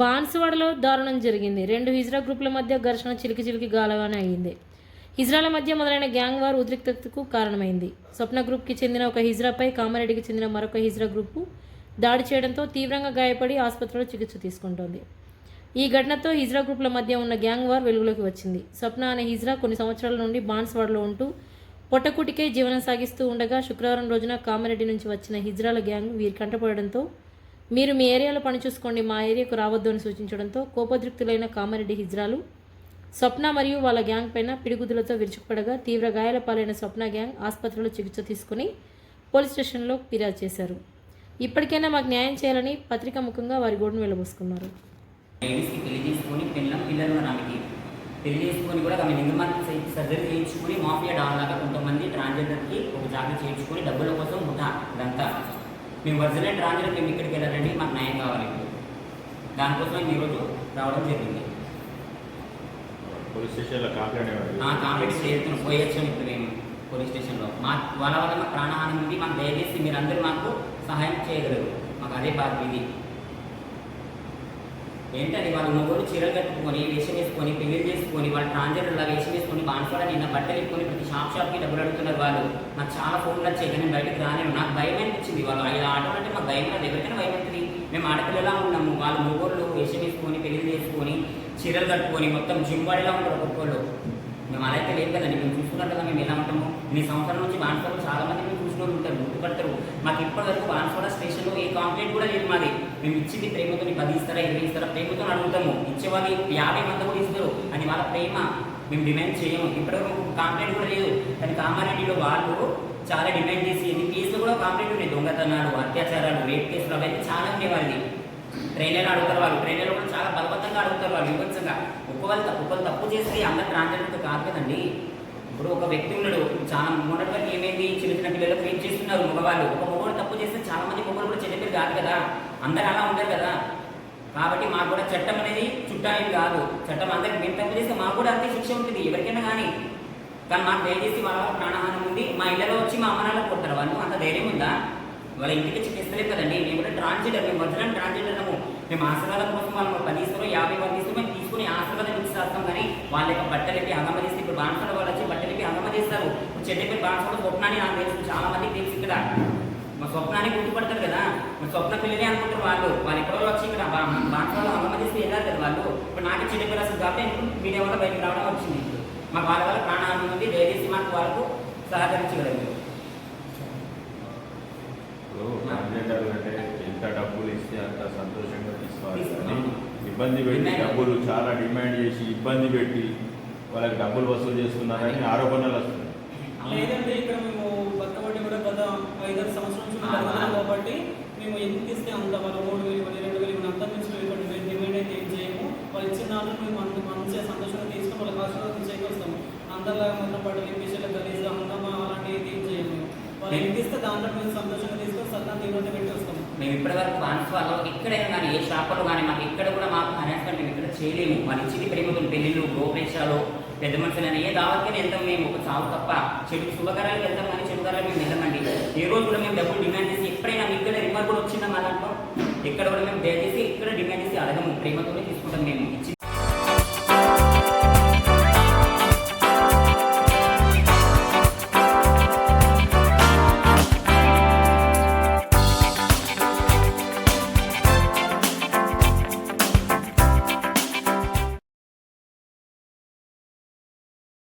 బాన్సువాడలో దారుణం జరిగింది. రెండు హిజ్రా గ్రూపుల మధ్య ఘర్షణ చిలికి చిలికి గాలవానే అయింది. హిజ్రాల మధ్య మొదలైన గ్యాంగ్ వార్ ఉద్రిక్తతకు కారణమైంది. స్వప్న గ్రూప్కి చెందిన ఒక హిజ్రాపై కామారెడ్డికి చెందిన మరొక హిజ్రా గ్రూపు దాడి చేయడంతో తీవ్రంగా గాయపడి ఆసుపత్రిలో చికిత్స తీసుకుంటోంది. ఈ ఘటనతో హిజ్రా గ్రూపుల మధ్య ఉన్న గ్యాంగ్ వార్ వెలుగులోకి వచ్చింది. స్వప్న అనే హిజ్రా కొన్ని సంవత్సరాల నుండి బాన్స్వాడలో ఉంటూ పొట్టకుటికే జీవనం సాగిస్తూ ఉండగా శుక్రవారం రోజున కామారెడ్డి నుంచి వచ్చిన హిజ్రాల గ్యాంగ్ వీరి కంటపడడంతో మీరు మీ ఏరియాలో పని చూసుకోండి మా ఏరియాకు రావద్దు అని సూచించడంతో కోపోద్రిక్తులైన కామారెడ్డి హిజ్రాలు స్వప్న మరియు వాళ్ళ గ్యాంగ్ పైన పిడిగుద్దులతో విరుచుకుపడగా తీవ్ర గాయాల పాలైన స్వప్న గ్యాంగ్ ఆసుపత్రిలో చికిత్స తీసుకుని పోలీస్ స్టేషన్లో ఫిర్యాదు చేశారు. ఇప్పటికైనా మాకు న్యాయం చేయాలని పత్రికా ముఖంగా వారి గోడును వెళ్ళబోసుకున్నారు పెళ్ళి చేసుకొని పిల్ల పిల్లలు ఆమెకి పెళ్ళి చేసుకొని కూడా ఆమె నిన్న మార్కి సర్జరీ చేయించుకుని మాఫియా డాన్ లాగా కొంతమంది ట్రాన్స్జెండర్కి ఒక జాగ్రత్త చేయించుకొని డబ్బుల కోసం ముఠా ఇదంతా. మేము ఒరిజినల్ ట్రాన్స్జెండర్ మేము ఇక్కడికి వెళ్ళాలండి మాకు న్యాయం కావాలి. దానికోసం మేము ఈరోజు రావడం జరిగింది. పోలీస్ స్టేషన్లో కంప్లైంట్ చేస్తున్నాం పోయొచ్చాం ఇప్పుడు మేము పోలీస్ స్టేషన్లో. మా వాళ్ళ వల్ల మాకు ప్రాణహాని ఉంది మాకు దయచేసి మీరందరూ మాకు సహాయం చేయగలరు. మాకు అదే బాధ్యత ఇది. ఏంటంటే వాళ్ళు మగోళ్ళు చీరలు కట్టుకొని వేషం వేసుకొని పెళ్ళి చేసుకొని వాళ్ళు ట్రాన్స్జెండర్ లాగా వేషం వేసుకొని బాన్స్వాడ నిన్న బట్టలు ఇప్పుకొని ప్రతి షాప్ షాప్కి డబ్బులు అడుగుతున్నారు వాళ్ళు. నాకు చాలా ఫోన్లు వచ్చాయి నేను బయటకు రాలేను. నాకు భయం అనిపించింది వాళ్ళు. ఇలా ఆటలు అంటే మాకు భయం అది ఎవరికైనా భయం అవుతుంది మేము ఆడపిల్లలా ఉన్నాము. వాళ్ళు మగోళ్ళు వేషం వేసుకొని పెళ్ళి చేసుకొని చీరలు కట్టుకొని మొత్తం జింబాడీలా ఉంటారు ఒక్కొక్కళ్ళు. మేము అలా అయితే లేదు కదండి. మేము చూసుకున్నాం కదా మేము ఎలా ఉంటాము. మీ సంవత్సరం నుంచి బాన్స్వాడలో చాలా మంది మేము చూసిన వాళ్ళు ఉంటారు గుర్తుపడతారు. మాకు ఇప్పటివరకు వరకు స్టేషన్లో ఏ కాంప్లైంట్ కూడా లేదు మాది. మేము ఇచ్చింది ప్రేమతో నీకు పది ఇస్తారా ఇరవై ఇస్తారా ప్రేమతో అడుగుతాము. ఇచ్చేవాళ్ళు యాభై మంది కూడా ఇస్తారు. అని వాళ్ళ ప్రేమ మేము డిమాండ్ చేయము. ఇప్పటివరకు కంప్లైంట్ కూడా లేదు. కానీ కామారెడ్డిలో వాళ్ళు చాలా డిమాండ్ చేసి ఎన్ని కేసులు కూడా కాంప్లైంట్ ఉన్నాయి. దొంగతనాలు అత్యాచారాలు రేప్ కేసులు అవన్నీ చాలా ఉండేవాళ్ళని ట్రైనర్ అడుగుతారు వాళ్ళు. ట్రైనర్ కూడా చాలా బలవంతంగా అడుగుతారు వాళ్ళు విభత్సంగా ఒక్కొక్కరు తప్పు తప్పు చేస్తే అందరు ట్రాన్స్జెండర్తో కాదు కదండి. ఇప్పుడు ఒక వ్యక్తి ఉన్నాడు. చాలా మొన్నటి వరకు ఏమైంది? చిన్న చిన్న పిల్లలు ఫేస్ చేస్తున్నారు మగవాళ్ళు. ఒక మొగోడు తప్పు చేస్తే చాలా మంది మొగోడు కూడా చెడ్డ కాదు కదా. అందరు అలా ఉండరు కదా. కాబట్టి మాకు కూడా చట్టం అనేది చుట్టానికి కాదు. చట్టం అందరికి మేము తప్పు చేస్తే మాకు కూడా అంతే శిక్ష ఉంటుంది. ఎవరికైనా కానీ. కానీ మాకు దయచేసి వాళ్ళ వల్ల ప్రాణహాని ఉంది. మా ఇళ్ళలో వచ్చి మా అమ్మనాలకు కొడతారు. వాళ్ళు అంత ధైర్యం ఉందా? వాళ్ళ ఇంటికి చికిత్సలేదు కదండి. మేము కూడా ట్రాన్స్జెండర్ మేము ఒరిజినల్ ట్రాన్స్జెండర్ మేము ఆశీర్వాదం కోసం వాళ్ళు పది ఇస్తారో యాభై మంది ఇస్తారో మేము తీసుకుని ఆశీర్వాదం ఇచ్చి చేస్తాం కానీ వాళ్ళ యొక్క బట్టలకి అంగమదిస్తే ఇప్పుడు బాన్సల వాళ్ళు వచ్చి బట్టలకి అంగమదిస్తారు పేరు బాన్సల కొట్టినా నాకు తెలుసు. చాలా మందికి తెలుసు ఇక్కడ. మా స్వప్నాన్ని గుర్తుపడతారు కదా. మా స్వప్న పిల్లలే అనుకుంటారు వాళ్ళు. వాళ్ళు ఎక్కడో వచ్చి ఇక్కడ బాన్సలో అంగమదిస్తే వెళ్ళారు కదా వాళ్ళు. ఇప్పుడు నాకు చెడ్డ పేరు అసలు కాబట్టి మీడియా వల్ల బయటకు రావడం వచ్చింది మాకు వాళ్ళ వల్ల ప్రాణాలను ఉంది దయచేసి మాకు వాళ్ళకు సహకరించగలరు ఎంత డబ్బులు ఇస్తే అంత సంతోషంగా తీసుకోవాలి కానీ ఇబ్బంది పెట్టి డబ్బులు చాలా డిమాండ్ చేసి ఇబ్బంది పెట్టి వాళ్ళకి డబ్బులు వసూలు చేస్తున్నారని ఆరోపణలు వస్తున్నాయి. ఇక్కడ మేము బతకబట్టి కూడా గత ఐదారు సంవత్సరాల బతకలేం కాబట్టి మేము ఎందుకు ఇస్తే అంత వాళ్ళ మూడు వేలు ఇవ్వండి రెండు వేలు ఇవ్వండి అంత మించి ఇవ్వండి మేము డిమాండ్ అయితే ఏం చేయము. వాళ్ళు ఇచ్చిన దాంట్లో మేము మంచి మంచిగా సంతోషంగా తీసుకొని వాళ్ళకి ఆశీర్వాదం చేయకొస్తాము అందరిలాగా మొత్తం పడ్డలు ఇంపేషన్లు గలీజ్గా ఉంటామా అలాంటివి ఏం చేయము. వాళ్ళు ఎంత ఇస్తే దాంట్లో మేము సంతోషంగా తీసుకొని సత్తా తీవ్రత పెట్టి వస్తాము. మేము ఇప్పటివరకు బాన్స్వాల్లో ఎక్కడైనా కానీ ఏ షాపులో కానీ మాకు ఎక్కడ కూడా మాకు హరాస్మెంట్ ఇక్కడ చేయలేము. మన ఇచ్చింది ప్రేమతో పెళ్ళిళ్ళు గోపేశాలు పెద్ద మనుషులు అని ఏ దావత్కని వెళ్తాం మేము. ఒక చావు తప్ప చెడు శుభకరాలకు వెళ్తాం కానీ చెడుకరాలు మేము వెళ్ళమండి. ఏ రోజు కూడా మేము డబ్బులు డిమాండ్ చేసి ఎప్పుడైనా మీ ఇక్కడ రిమార్క్ కూడా వచ్చిందా మా దాంట్లో? ఎక్కడ కూడా మేము దయచేసి ఇక్కడ డిమాండ్ చేసి అడగము. ప్రేమతోనే తీసుకుంటాం మేము. ఇచ్చి